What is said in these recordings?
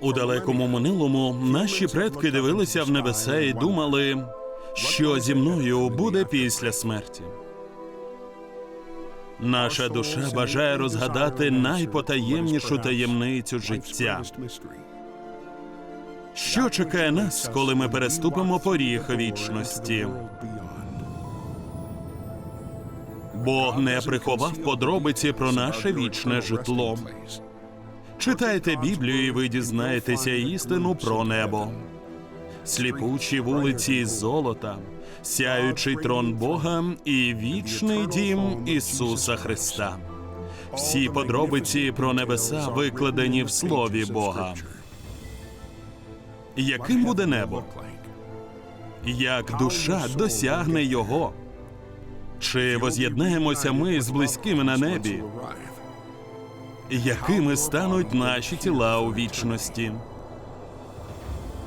У далекому минулому наші предки дивилися в небеса і думали, що зі мною буде після смерті. Наша душа бажає розгадати найпотаємнішу таємницю життя. Що чекає нас, коли ми переступимо поріг вічності? Бог не приховав подробиці про наше вічне житло. Читайте Біблію, і ви дізнаєтеся істину про небо. Сліпучі вулиці з золота, сяючий трон Бога і вічний дім Ісуса Христа. Всі подробиці про небеса викладені в Слові Бога. Яким буде небо? Як душа досягне його? Чи воз'єднаємося ми з близькими на небі? Якими стануть наші тіла у вічності?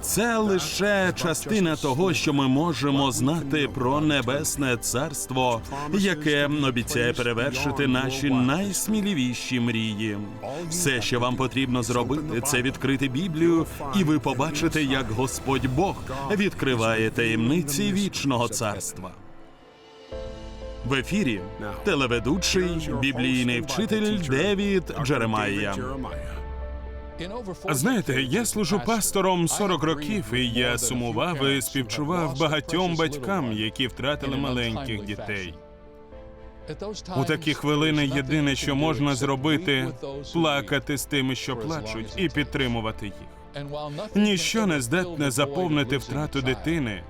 Це лише частина того, що ми можемо знати про небесне царство, яке обіцяє перевершити наші найсміливіші мрії. Все, що вам потрібно зробити, це відкрити Біблію, і ви побачите, як Господь Бог відкриває таємниці вічного царства. В ефірі телеведучий біблійний вчитель Девід Джеремайя. Знаєте, я служу пастором 40 років, і я сумував і співчував багатьом батькам, які втратили маленьких дітей. У такі хвилини єдине, що можна зробити, плакати з тими, що плачуть, і підтримувати їх. Ніщо не здатне заповнити втрату дитини.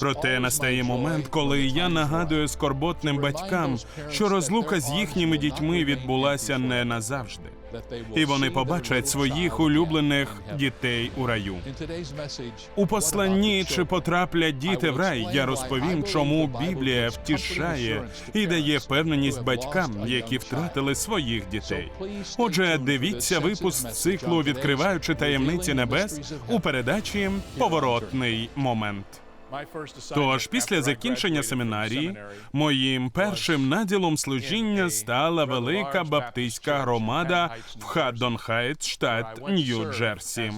Проте настає момент, коли я нагадую скорботним батькам, що розлука з їхніми дітьми відбулася не назавжди, і вони побачать своїх улюблених дітей у раю. У посланні чи потраплять діти в рай, я розповім, чому Біблія втішає і дає впевненість батькам, які втратили своїх дітей. Отже, дивіться випуск циклу, відкриваючи таємниці небес у передачі Поворотний момент. Тож після закінчення семінарії моїм першим наділом служіння стала велика баптистська громада в Хаддон-Хайтс, штат Нью-Джерсі.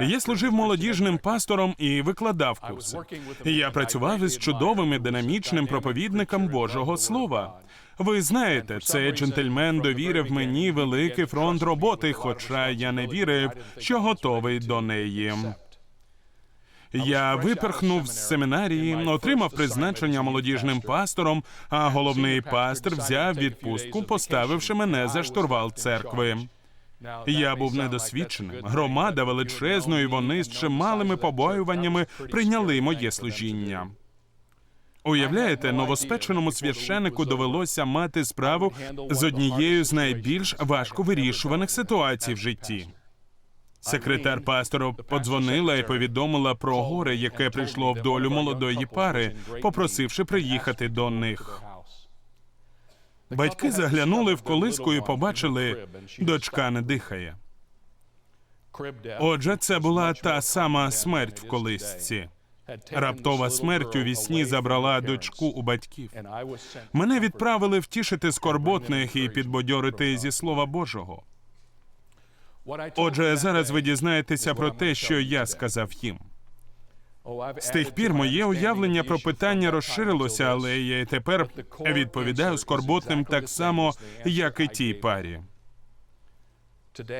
Я служив молодіжним пастором і викладав курси. Я працював із чудовим і динамічним проповідником Божого Слова. Ви знаєте, цей джентльмен довірив мені великий фронт роботи, хоча я не вірив, що готовий до неї. Я виперхнув з семінарії, отримав призначення молодіжним пастором, а головний пастор взяв відпустку, поставивши мене за штурвал церкви. Я був недосвідченим. Громада величезної, вони з чималими побоюваннями прийняли моє служіння. Уявляєте, новоспеченому священику довелося мати справу з однією з найбільш важко вирішуваних ситуацій в житті. Секретар пастора подзвонила і повідомила про горе, яке прийшло в долю молодої пари, попросивши приїхати до них. Батьки заглянули в колиску і побачили, дочка не дихає. Отже, це була та сама смерть в колисці. Раптова смерть у вісні забрала дочку у батьків. Мене відправили втішити скорботних і підбадьорити зі слова Божого. Отже, зараз ви дізнаєтеся про те, що я сказав їм. З тих пір моє уявлення про питання розширилося, але я й тепер відповідаю скорботним так само, як і тій парі.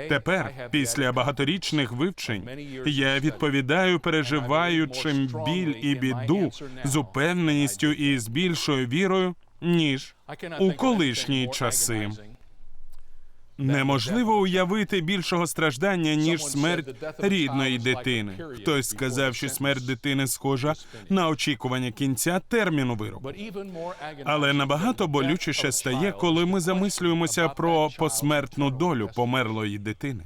Тепер, після багаторічних вивчень, я відповідаю, переживаючим біль і біду з упевненістю і з більшою вірою, ніж у колишні часи. Неможливо уявити більшого страждання ніж смерть рідної дитини. Хтось сказав, що смерть дитини схожа на очікування кінця терміну вироку. Але набагато болючіше стає, коли ми замислюємося про посмертну долю померлої дитини.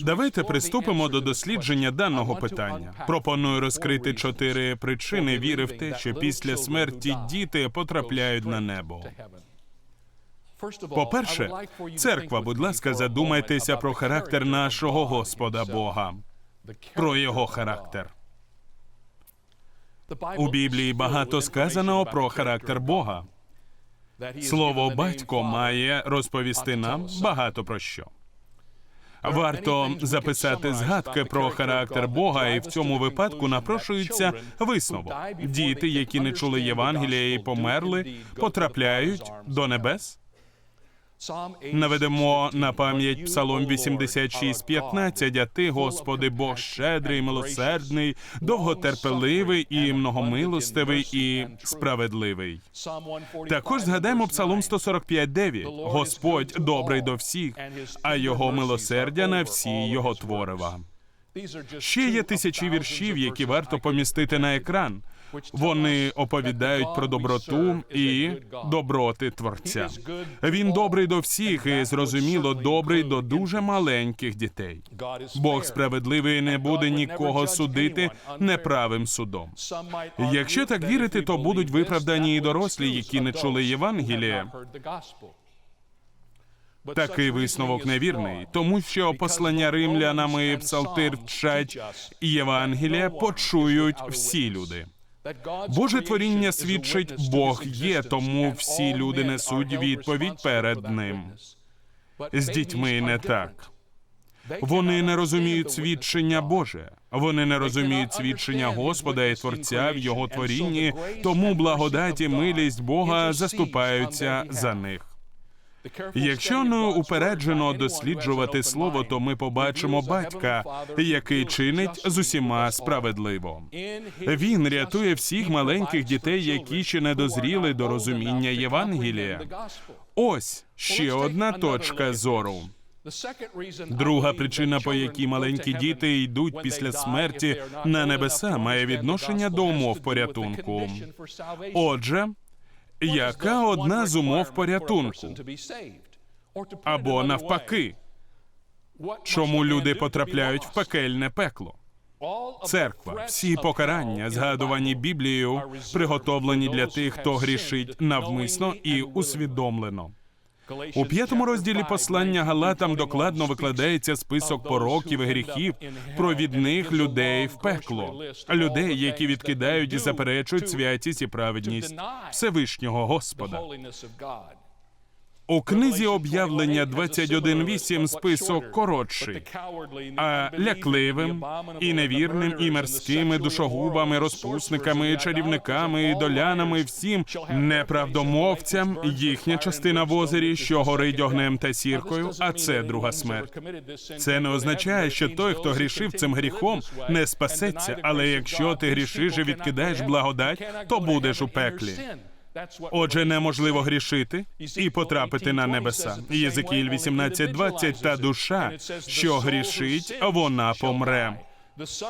Давайте приступимо до дослідження даного питання. Пропоную розкрити чотири причини віри в те, що після смерті діти потрапляють на небо. По-перше, церква, будь ласка, задумайтеся про характер нашого Господа Бога, про його характер. У Біблії багато сказано про характер Бога. Слово батько має розповісти нам багато про що. Варто записати згадки про характер Бога, і в цьому випадку напрошується висновок. Діти, які не чули Євангелія і померли, потрапляють до небес. Наведемо на пам'ять Псалом 86.15, а ти, Господи, Бог щедрий, милосердний, довготерпеливий і многомилостивий і справедливий. Також згадаємо Псалом 145.9. Господь добрий до всіх, а його милосердя на всі його творива. Ще є тисячі віршів, які варто помістити на екран. Вони оповідають про доброту і доброти Творця. Він добрий до всіх і зрозуміло добрий до дуже маленьких дітей. Бог справедливий не буде нікого судити неправим судом. Якщо так вірити, то будуть виправдані і дорослі, які не чули Євангелія. Такий висновок невірний, тому що послання римлянами і псалтир вчать Євангелія почують всі люди. Боже творіння свідчить, Бог є, тому всі люди несуть відповідь перед ним. З дітьми не так. Вони не розуміють свідчення Боже. Вони не розуміють свідчення Господа і Творця в Його творінні, тому благодать і милість Бога заступаються за них. Якщо неупереджено досліджувати слово, то ми побачимо батька, який чинить з усіма справедливо. Він рятує всіх маленьких дітей, які ще не дозріли до розуміння Євангелія. Ось ще одна точка зору. Друга причина, по якій маленькі діти йдуть після смерті на небеса, має відношення до умов порятунку. Отже, яка одна з умов порятунку? Або навпаки, чому люди потрапляють в пекельне пекло? Церква, всі покарання, згадувані Біблією, приготовлені для тих, хто грішить навмисно і усвідомлено. У п'ятому розділі послання Галатам докладно викладається список пороків і гріхів провідних людей в пекло, людей, які відкидають і заперечують святість і праведність Всевишнього Господа. У книзі об'явлення 21.8 список коротший, а лякливим і невірним, і мерзкими душогубами, розпусниками, чарівниками, ідолянами, всім неправдомовцям їхня частина в озері, що горить огнем та сіркою, а це друга смерть. Це не означає, що той, хто грішив цим гріхом, не спасеться. Але якщо ти грішиш і відкидаєш благодать, то будеш у пеклі. Отже, неможливо грішити і потрапити на небеса. Єзикіль 18.20 та душа, що грішить, вона помре.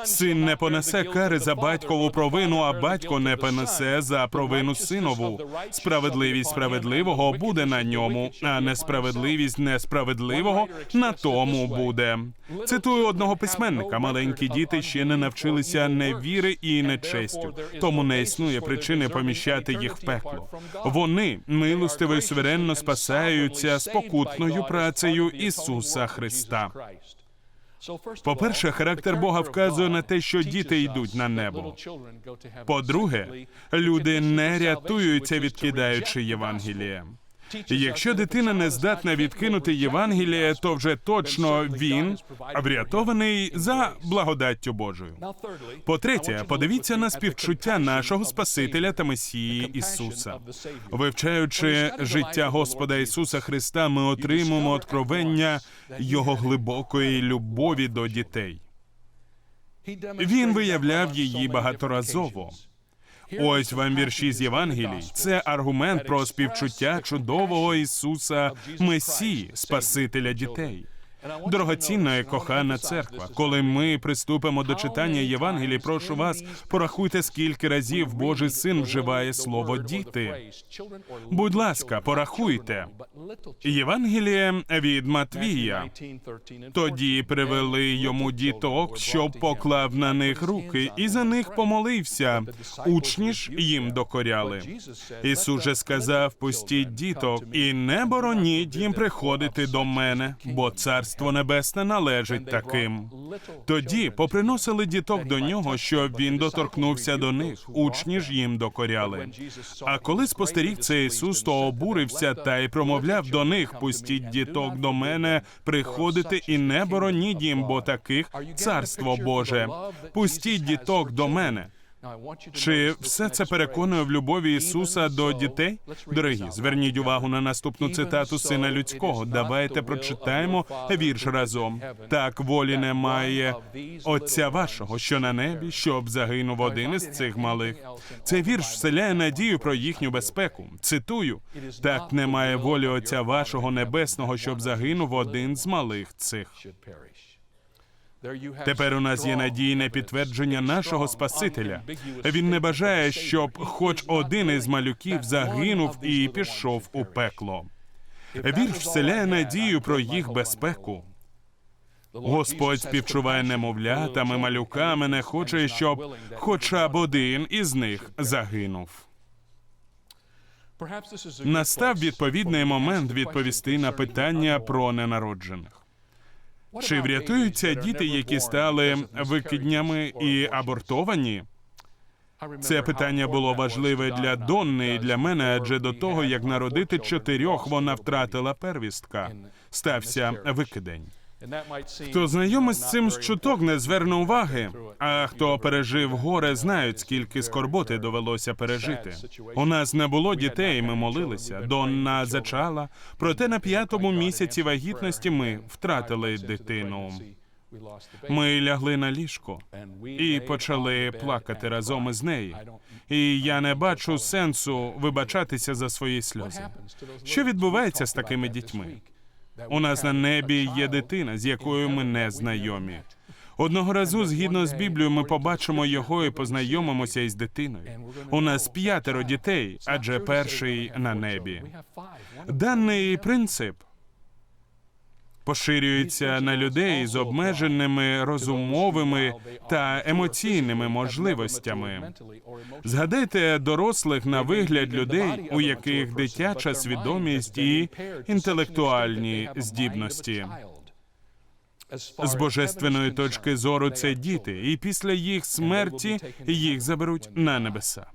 Син не понесе кари за батькову провину, а батько не понесе за провину синову. Справедливість справедливого буде на ньому, а несправедливість несправедливого на тому буде. Цитую одного письменника: маленькі діти ще не навчилися невіри і нечестю, тому не існує причини поміщати їх в пекло. Вони милостиво і суверенно спасаються спокутною працею Ісуса Христа. По-перше, характер Бога вказує на те, що діти йдуть на небо. По-друге, люди не рятуються, відкидаючи Євангеліє. Якщо дитина не здатна відкинути Євангеліє, то вже точно він врятований за благодаттю Божою. По-третє, подивіться на співчуття нашого Спасителя та Месії Ісуса. Вивчаючи життя Господа Ісуса Христа, ми отримуємо откровення Його глибокої любові до дітей. Він виявляв її багаторазово. Ось вам вірші з Євангелій. Це аргумент про співчуття чудового Ісуса Месії, Спасителя дітей. Дорогоцінна і кохана церква. Коли ми приступимо до читання Євангелій, прошу вас, порахуйте, скільки разів Божий син вживає слово діти. Будь ласка, порахуйте. Євангеліє від Матвія. Тоді привели йому діток, щоб поклав на них руки, і за них помолився. Учні ж їм докоряли. Ісус же сказав: пустіть діток, і не бороніть їм приходити до мене, бо царство царство небесне належить таким. Тоді поприносили діток до нього, щоб він доторкнувся до них. Учні ж їм докоряли. А коли спостеріг це Ісус, то обурився та й промовляв до них: пустіть діток до мене, приходити і не бороніть їм, бо таких царство Боже. Пустіть діток до мене. Чи все це переконує в любові Ісуса до дітей? Дорогі, зверніть увагу на наступну цитату Сина Людського. Давайте прочитаємо вірш разом. Так волі немає Отця вашого, що на небі, щоб загинув один із цих малих. Цей вірш вселяє надію про їхню безпеку. Цитую: так немає волі Отця вашого небесного, щоб загинув один з малих цих. Тепер у нас є надійне підтвердження нашого Спасителя. Він не бажає, щоб хоч один із малюків загинув і пішов у пекло. Вірш вселяє надію про їх безпеку. Господь співчуває немовлятами, малюками, не хоче, щоб хоча б один із них загинув. Настав відповідний момент відповісти на питання про ненароджених. Чи врятуються діти, які стали викиднями і абортовані? Це питання було важливе для Донни і для мене, адже до того, як народити чотирьох, вона втратила первістка. Стався викидень. Хто знайомий з цим з чуток, не зверне уваги. А хто пережив горе, знають, скільки скорботи довелося пережити. У нас не було дітей, ми молилися. Донна зачала. Проте на п'ятому місяці вагітності ми втратили дитину. Ми лягли на ліжко і почали плакати разом із нею. І я не бачу сенсу вибачатися за свої сльози. Що відбувається з такими дітьми? У нас на небі є дитина, з якою ми не знайомі. Одного разу, згідно з Біблією, ми побачимо його і познайомимося із дитиною. У нас п'ятеро дітей, адже перший на небі. Даний принцип поширюється на людей з обмеженими розумовими та емоційними можливостями. Згадайте дорослих на вигляд людей, у яких дитяча свідомість і інтелектуальні здібності. З божественної точки зору це діти, і після їх смерті їх заберуть на небеса.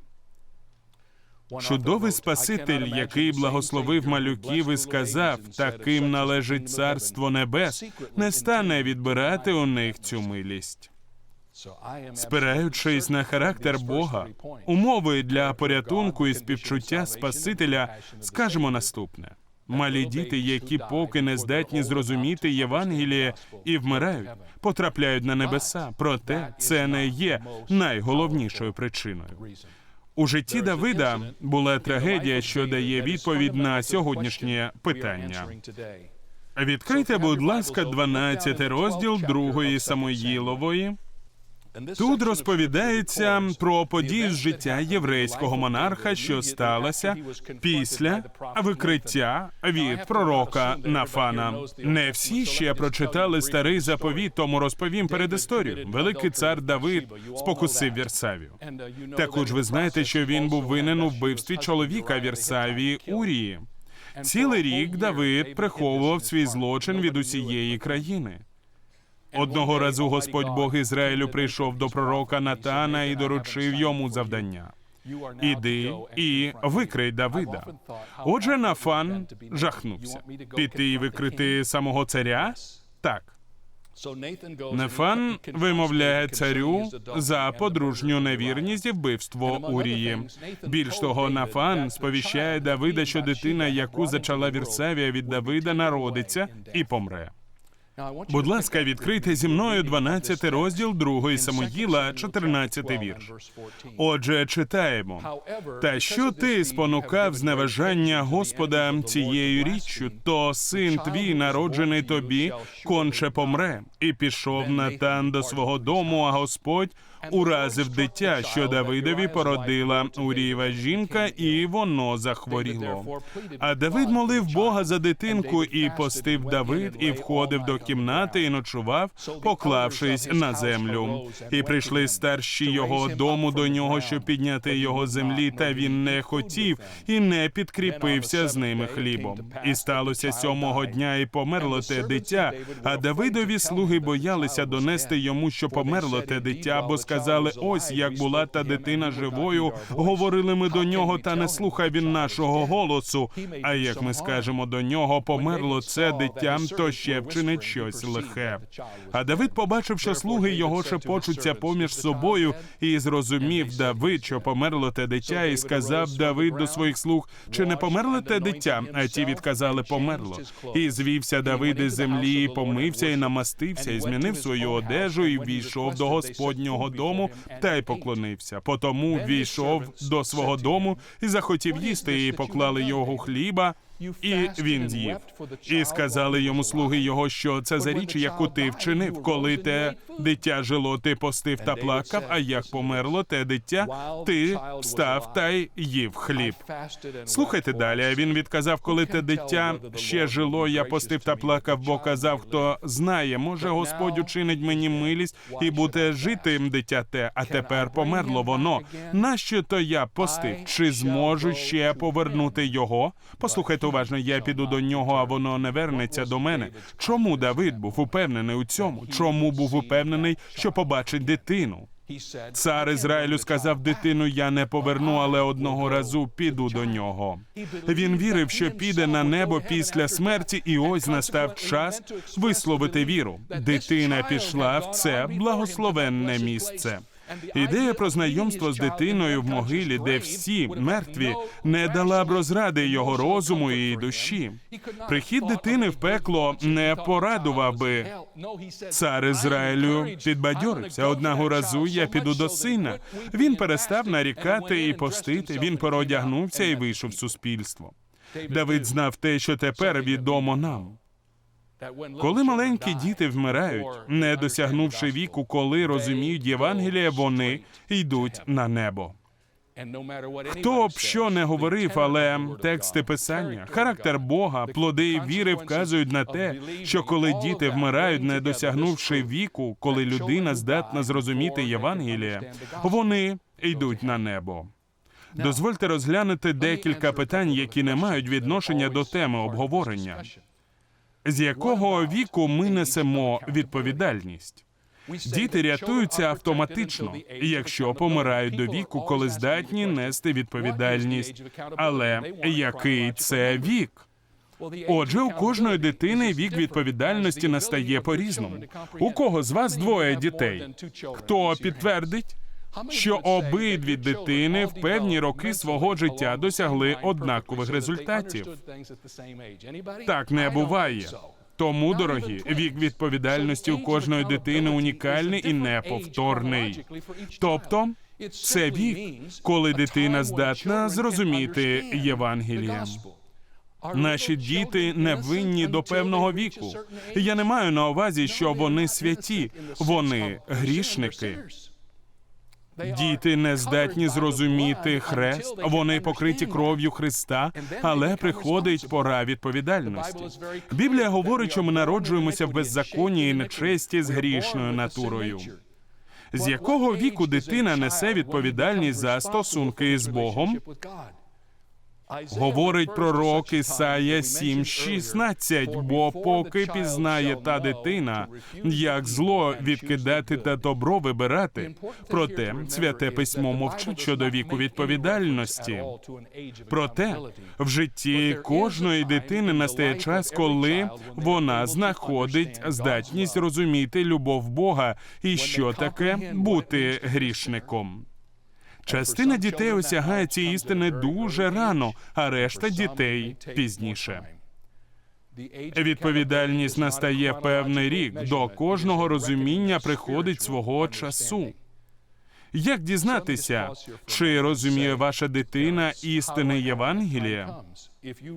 Чудовий Спаситель, який благословив малюків і сказав, таким належить царство небес, не стане відбирати у них цю милість. Спираючись на характер Бога, умови для порятунку і співчуття Спасителя, скажемо наступне: малі діти, які поки не здатні зрозуміти Євангеліє і вмирають, потрапляють на небеса. Проте це не є найголовнішою причиною. У житті Давида була трагедія, що дає відповідь на сьогоднішнє питання. Відкрийте, будь ласка, 12 розділ другої Самоїлової. Тут розповідається про події з життя єврейського монарха, що сталося після викриття від пророка Нафана. Не всі ще прочитали старий заповіт, тому розповім перед історією. Великий цар Давид спокусив Вірсавію. Також ви знаєте, що він був винен у вбивстві чоловіка Вірсавії Урії. Цілий рік Давид приховував свій злочин від усієї країни. Одного разу Господь Бог Ізраїлю прийшов до пророка Натана і доручив йому завдання. Іди і викрий Давида. Отже, Нафан жахнувся. Піти і викрити самого царя? Так. Нефан вимовляє царю за подружню невірність і вбивство Урії. Більш того, Нафан сповіщає Давида, що дитина, яку зачала Вірсавія від Давида, народиться і помре. Будь ласка, відкрийте зі мною 12 розділ 2 Самоїла, 14 вірш. Отже, читаємо. Та що ти спонукав зневажання Господа цією річчю, то син твій, народжений тобі, конче помре, і пішов Натан до свого дому, а Господь уразив дитя, що Давидові породила Урієва жінка, і воно захворіло. А Давид молив Бога за дитинку, і постив Давид, і входив до кімнати і ночував, поклавшись на землю. І прийшли старші його дому до нього, щоб підняти його землі, та він не хотів і не підкріпився з ними хлібом. І сталося сьомого дня, і померло те дитя. А Давидові слуги боялися донести йому, що померло те дитя, бо сказали: ось як була та дитина живою. Говорили ми до нього, та не слухав він нашого голосу. А як ми скажемо до нього, померло це дитя, то ще вчинить щось лихе. А Давид побачив, що слуги його шепочуться поміж собою, і зрозумів Давид, що померло те дитя, і сказав Давид до своїх слуг: чи не померло те дитя? А ті відказали, померло. І звівся Давид із землі, і помився, і намастився, і змінив свою одежу, і війшов до Господнього дому та й поклонився. Потому війшов до свого дому і захотів їсти, і поклали його хліба. І він з'їв. І сказали йому слуги його, що це за річ, яку ти вчинив, коли те дитя жило, ти постив та плакав. А як померло те дитя, ти встав та й їв хліб. Слухайте далі. Він відказав, коли те дитя ще жило, я постив та плакав, бо казав, хто знає, може Господь учинить мені милість і буде жити дитя те, а тепер померло воно. Нащо то я постив? Чи зможу ще повернути його? Послухайте уважно, я піду до нього, а воно не вернеться до мене. Чому Давид був упевнений у цьому? Чому був упевнений, що побачить дитину? Цар Ізраїлю сказав дитину: я не поверну, але одного разу піду до нього. Він вірив, що піде на небо після смерті, і ось настав час висловити віру. Дитина пішла в це благословенне місце. Ідея про знайомство з дитиною в могилі, де всі мертві, не дала б розради його розуму і душі. Прихід дитини в пекло не порадував би. Цар Ізраїлю підбадьорився. Одного разу я піду до сина. Він перестав нарікати і постити. Він переодягнувся і вийшов в суспільство. Давид знав те, що тепер відомо нам. Коли маленькі діти вмирають, не досягнувши віку, коли розуміють Євангеліє, вони йдуть на небо. Хто б що не говорив, але тексти писання, характер Бога, плоди і віри вказують на те, що коли діти вмирають, не досягнувши віку, коли людина здатна зрозуміти Євангеліє, вони йдуть на небо. Дозвольте розглянути декілька питань, які не мають відношення до теми обговорення. З якого віку ми несемо відповідальність? Діти рятуються автоматично, якщо помирають до віку, коли здатні нести відповідальність. Але який це вік? Отже, у кожної дитини вік відповідальності настає по-різному. У кого з вас двоє дітей? Хто підтвердить? Що обидві дитини в певні роки свого життя досягли однакових результатів. Так не буває. Тому, дорогі, вік відповідальності у кожної дитини унікальний і неповторний. Тобто, це вік, коли дитина здатна зрозуміти Євангеліє. Наші діти не винні до певного віку. Я не маю на увазі, що вони святі, вони грішники. Діти не здатні зрозуміти хрест, вони покриті кров'ю Христа, але приходить пора відповідальності. Біблія говорить, що ми народжуємося в беззаконні і нечесті з грішною натурою. З якого віку дитина несе відповідальність за стосунки з Богом? Говорить пророк Ісая 7,16, бо поки пізнає та дитина, як зло відкидати та добро вибирати. Проте святе письмо мовчить щодо віку відповідальності. Проте в житті кожної дитини настає час, коли вона знаходить здатність розуміти любов Бога і що таке бути грішником. Частина дітей осягає ці істини дуже рано, а решта дітей пізніше. Відповідальність настає певний рік. До кожного розуміння приходить свого часу. Як дізнатися, чи розуміє ваша дитина істини Євангелія?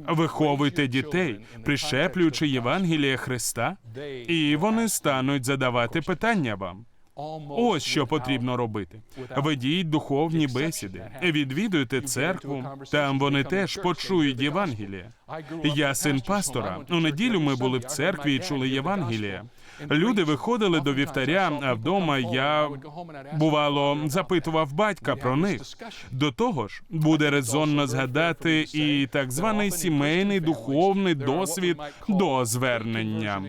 Виховуйте дітей, прищеплюючи Євангеліє Христа, і вони стануть задавати питання вам. Ось що потрібно робити. Ведіть духовні бесіди, відвідуйте церкву. Там вони теж почують Євангеліє. Я син пастора. У неділю ми були в церкві і чули Євангеліє. Люди виходили до вівтаря, а вдома я бувало запитував батька про них. До того ж, буде резонно згадати і так званий сімейний духовний досвід до звернення.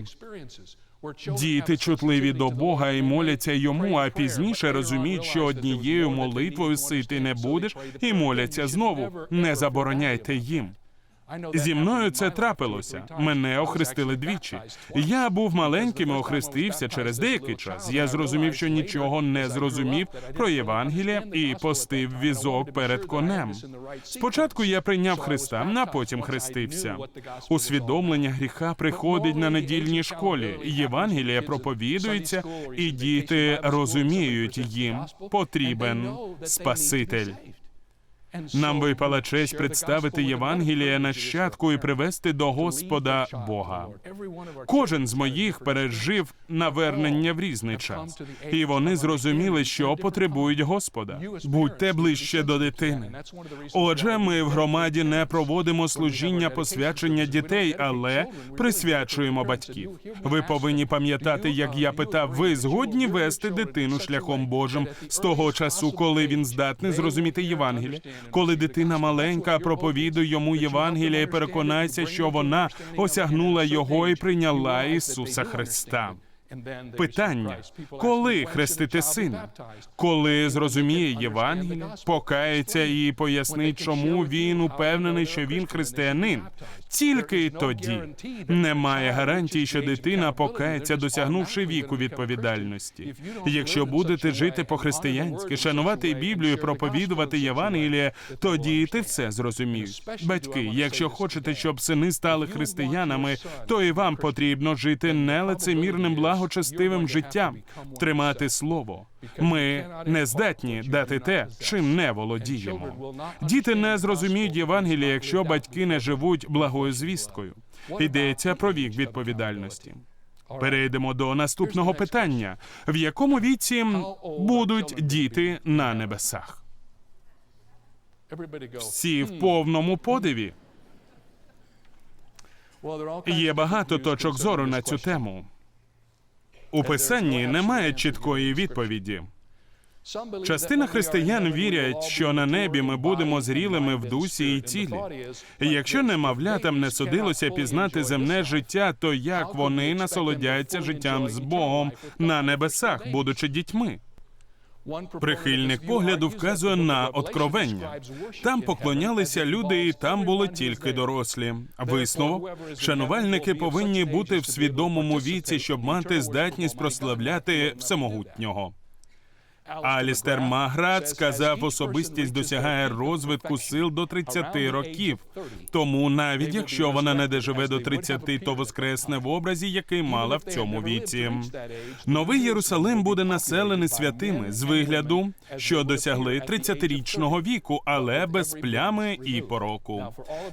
Діти чутливі до Бога і моляться йому, а пізніше розуміють, що однією молитвою сити не будеш, і моляться знову. Не забороняйте їм. Зі мною це трапилося. Мене охрестили двічі. Я був маленьким і охрестився через деякий час. Я зрозумів, що нічого не зрозумів про Євангелія і постив візок перед конем. Спочатку я прийняв Христа, а потім хрестився. Усвідомлення гріха приходить на недільній школі. Євангелія проповідується, і діти розуміють, їм потрібен Спаситель. Нам випала честь представити Євангеліє нащадку і привести до Господа Бога. Кожен з моїх пережив навернення в різний час, і вони зрозуміли, що потребують Господа. Будьте ближче до дитини. Отже, ми в громаді не проводимо служіння посвячення дітей, але присвячуємо батьків. Ви повинні пам'ятати, як я питав, ви згодні вести дитину шляхом Божим з того часу, коли він здатний зрозуміти Євангеліє. Коли дитина маленька, проповідуй йому Євангелія і переконайся, що вона осягнула його і прийняла Ісуса Христа. Питання: коли хрестити сина? Коли зрозуміє Євангеліє, покається і пояснить, чому він упевнений, що він християнин. Тільки тоді. немає гарантії, що дитина покається, досягнувши віку відповідальності. Якщо будете жити по-християнськи, шанувати Біблію, проповідувати Євангеліє, то діти все зрозуміють. Батьки, якщо хочете, щоб сини стали християнами, то і вам потрібно жити нелицемірним благочестивим життям, тримати слово. Ми не здатні дати те, чим не володіємо. Діти не зрозуміють Євангелія, якщо батьки не живуть благою звісткою. Йдеться про вік відповідальності. Перейдемо до наступного питання: в якому віці будуть діти на небесах? Всі в повному подиві. Є багато точок зору на цю тему. У писанні немає чіткої відповіді. Частина християн вірять, що на небі ми будемо зрілими в дусі і тілі. Якщо немовлятам не судилося пізнати земне життя, то як вони насолодяться життям з Богом на небесах, будучи дітьми? Прихильник погляду вказує на откровення. Там поклонялися люди, і там були тільки дорослі. Висновок шанувальники повинні бути в свідомому віці, щоб мати здатність прославляти всемогутнього. Алістер Маград сказав, особистість досягає розвитку сил до 30 років. Тому навіть якщо вона не доживе до 30, то воскресне в образі, який мала в цьому віці. Новий Єрусалим буде населений святими з вигляду, що досягли 30-річного віку, але без плями і пороку.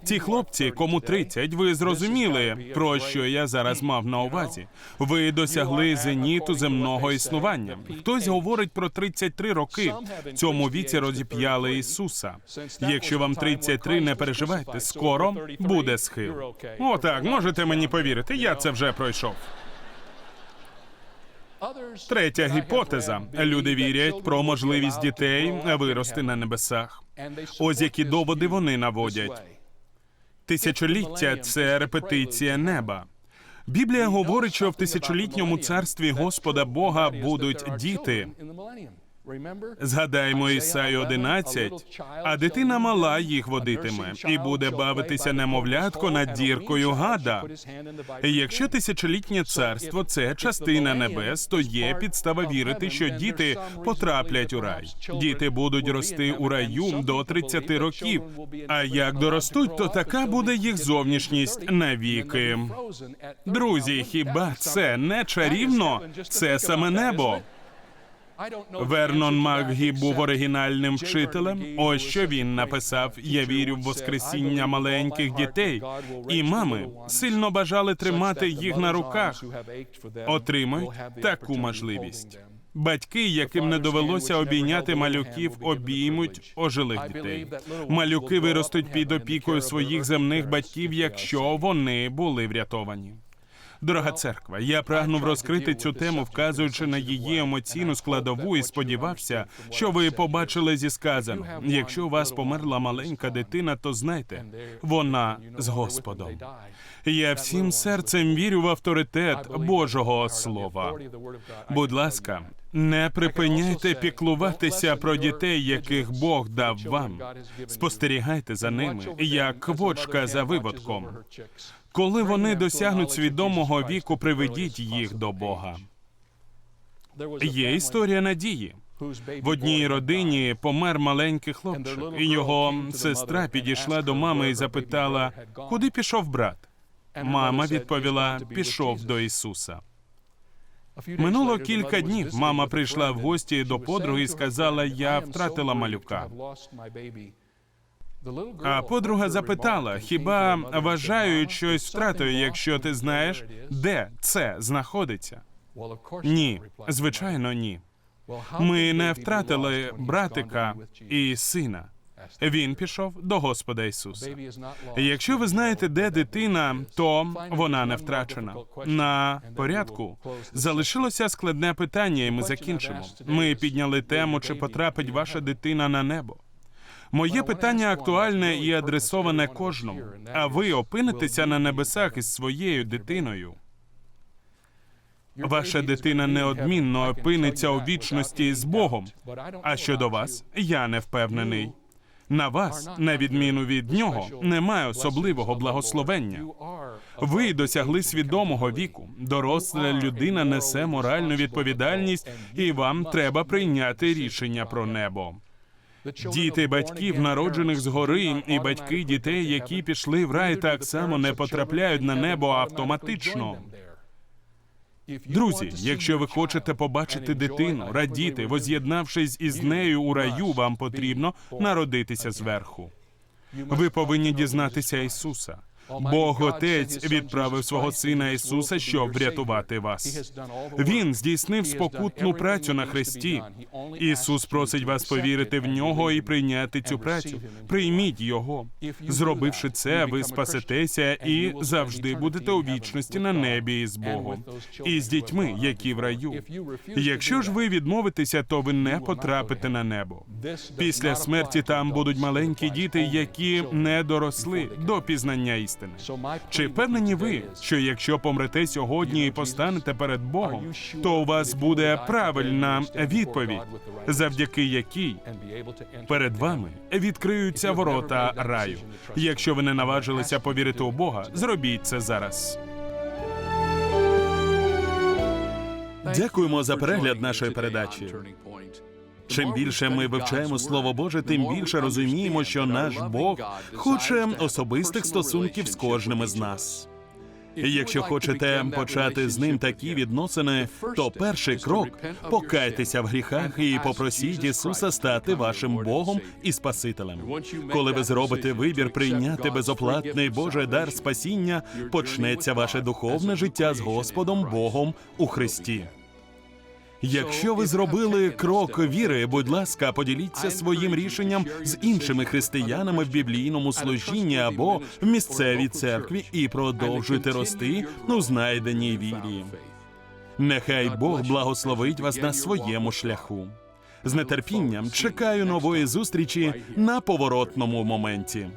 Ці хлопці, кому 30, ви зрозуміли, про що я зараз мав на увазі. Ви досягли зеніту земного існування. Хтось говорить про 33 роки. В цьому віці розіп'яли Ісуса. Якщо вам 33, не переживайте, скоро буде схил. Отак, можете мені повірити, я це вже пройшов. Третя гіпотеза: люди вірять про можливість дітей вирости на небесах. Ось які доводи вони наводять. Тисячоліття це репетиція неба. Біблія говорить, що в тисячолітньому царстві Господа Бога будуть діти. Згадаймо Ісаю 11, а дитина мала їх водитиме і буде бавитися немовлятко над діркою гада. І Якщо тисячолітнє царство це частина небес, то є підстава вірити, що діти потраплять у рай. Діти будуть рости у раю до 30 років. А як доростуть, то така буде їх зовнішність навіки. Друзі, хіба це не чарівно? Це саме небо. Вернон Макгі був оригінальним вчителем. Ось що він написав: Я вірю в воскресіння маленьких дітей, і мами сильно бажали тримати їх на руках. Отримують таку можливість. Батьки, яким не довелося обійняти малюків, обіймуть ожилих дітей. Малюки виростуть під опікою своїх земних батьків, якщо вони були врятовані. Дорога церква, я прагнув розкрити цю тему, вказуючи на її емоційну складову, і сподівався, що ви побачили зі сказаного. Якщо у вас померла маленька дитина, то знайте, вона з Господом. Я всім серцем вірю в авторитет Божого Слова. Будь ласка, не припиняйте піклуватися про дітей, яких Бог дав вам. Спостерігайте за ними, як квочка за виводком. Коли вони досягнуть свідомого віку, приведіть їх до Бога. Є історія надії. В одній родині помер маленький хлопчик, і його сестра підійшла до мами і запитала, куди пішов брат. Мама відповіла: пішов до Ісуса. Минуло кілька днів. Мама прийшла в гості до подруги і сказала: Я втратила малюка. А подруга запитала: хіба вважають щось втратою, якщо ти знаєш, де це знаходиться? Ні, звичайно, ні. Ми не втратили братика і сина. Він пішов до Господа Ісуса. Якщо ви знаєте, де дитина, то вона не втрачена. На порядку залишилося складне питання, і ми закінчимо. Ми підняли тему, чи потрапить ваша дитина на небо. Моє питання актуальне і адресоване кожному. А ви опинитеся на небесах із своєю дитиною. Ваша дитина неодмінно опиниться у вічності з Богом. А щодо вас, я не впевнений. На вас, на відміну від нього, немає особливого благословення. Ви досягли свідомого віку. Доросла людина несе моральну відповідальність, і вам треба прийняти рішення про небо. Діти батьків, народжених згори, і батьки дітей, які пішли в рай, так само не потрапляють на небо автоматично. Друзі, якщо ви хочете побачити дитину, радіти, воз'єднавшись із нею у раю, вам потрібно народитися зверху. Ви повинні дізнатися Ісуса. Бог Отець відправив свого сина Ісуса, щоб врятувати вас. Він здійснив спокутну працю на хресті. Ісус просить вас повірити в нього і прийняти цю працю. Прийміть його. Зробивши це, ви спасетеся і завжди будете у вічності на небі із Богом і з дітьми, які в раю. Якщо ж ви відмовитеся, то ви не потрапите на небо. Після смерті там будуть маленькі діти, які не доросли до пізнання істини. Чи впевнені ви, що якщо помрете сьогодні і постанете перед Богом, то у вас буде правильна відповідь, завдяки якій перед вами відкриються ворота раю. Якщо ви не наважилися повірити у Бога, зробіть це зараз. Дякуємо за перегляд нашої передачі. Чим більше ми вивчаємо Слово Боже, тим більше розуміємо, що наш Бог хоче особистих стосунків з кожним із нас. І якщо хочете почати з ним такі відносини, то перший крок покайтеся в гріхах і попросіть Ісуса стати вашим Богом і Спасителем. Коли ви зробите вибір прийняти безоплатний Божий дар спасіння, почнеться ваше духовне життя з Господом Богом у Христі. Якщо ви зробили крок віри, будь ласка, поділіться своїм рішенням з іншими християнами в біблійному служінні або в місцевій церкві і продовжуйте рости у знайденій вірі. Нехай Бог благословить вас на своєму шляху. З нетерпінням чекаю нової зустрічі на поворотному моменті.